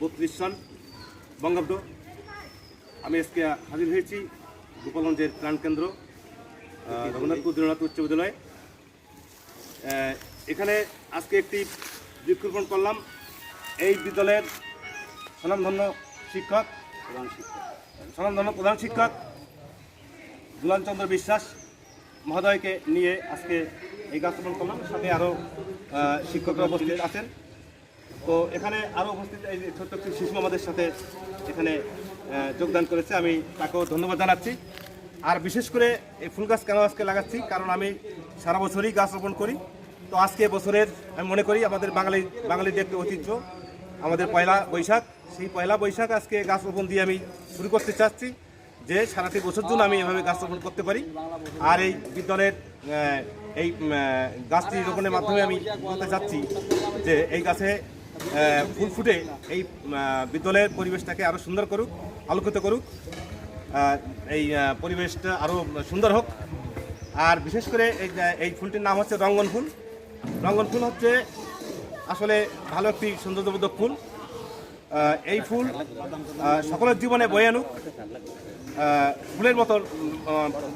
বত্রিশ সাল বঙ্গাব্দ। আমি আজকে হাজির হয়েছি গোপালগঞ্জের প্রাণকেন্দ্র রঘুনাথপুর দীননাথ উচ্চ বিদ্যালয়। এখানে আজকে একটি বৃক্ষরোপণ করলাম। এই বিদ্যালয়ের স্বনামধন্য শিক্ষক প্রধান শিক্ষক স্বনামধন্য প্রধান শিক্ষক দুলাল চন্দ্র বিশ্বাস মহোদয়কে নিয়ে আজকে এই গাছ করলাম। সাথে আরও শিক্ষকরা উপস্থিত আছেন। তো এখানে আরও উপস্থিত এই ছোট্ট একটি শিশু আমাদের সাথে এখানে যোগদান করেছে। আমি তাকেও ধন্যবাদ জানাচ্ছি। আর বিশেষ করে এই ফুল গাছ কেন আজকে লাগাচ্ছি? কারণ আমি সারা বছরই গাছ রোপণ করি। তো আজকে বছরের আমি মনে করি আমাদের বাঙালি, বাঙালিদের একটি ঐতিহ্য, আমাদের পয়লা বৈশাখ। সেই পয়লা বৈশাখ আজকে গাছ রোপণ দিয়ে আমি শুরু করতে চাচ্ছি যে সারাটি বছর জন্য আমি এভাবে গাছ রোপণ করতে পারি। আর এই বিদ্যালয়ের এই গাছটি রোপণের মাধ্যমে আমি বলতে চাচ্ছি যে এই গাছে ফুল ফুটে এই বিদ্যালয়ের পরিবেশটাকে আরও সুন্দর করুক, আলোকিত করুক। এই পরিবেশটা আরও সুন্দর হোক। আর বিশেষ করে এই এই ফুলটির নাম হচ্ছে রঙ্গন ফুল। রঙ্গন ফুল হচ্ছে আসলে ভালো একটি সৌন্দর্যবোধক ফুল। এই ফুল সকলের জীবনে বয়ে আনুক। ফুলের মতো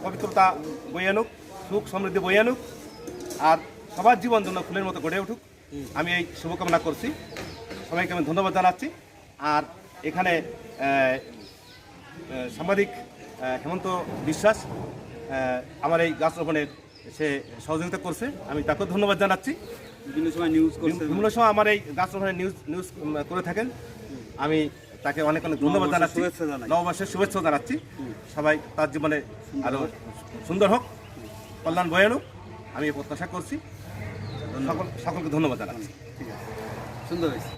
পবিত্রতা বয়ে আনুক, সুখ সমৃদ্ধি বয়ে আনুক। আর সবার জীবন জন্য ফুলের মতো গড়ে উঠুক। আমি এই শুভকামনা করছি। সবাইকে আমি ধন্যবাদ জানাচ্ছি। আর এখানে সাংবাদিক হেমন্ত বিশ্বাস আমার এই গাছ রোপণের সে সহযোগিতা করছে। আমি তাকেও ধন্যবাদ জানাচ্ছি। বিভিন্ন সময় নিউজ বিভিন্ন সময় আমার এই গাছ রোপণের নিউজ নিউজ করে থাকেন। আমি তাকে অনেক অনেক ধন্যবাদ জানাচ্ছি। নববর্ষের শুভেচ্ছা জানাচ্ছি। সবাই তার জীবনে আরও সুন্দর হোক। কল্যাণ বয়ানুক আমি প্রত্যাশা করছি। সকল সকলকে ধন্যবাদ জানাচ্ছি। ঠিক আছে। সুন্দর হয়েছে।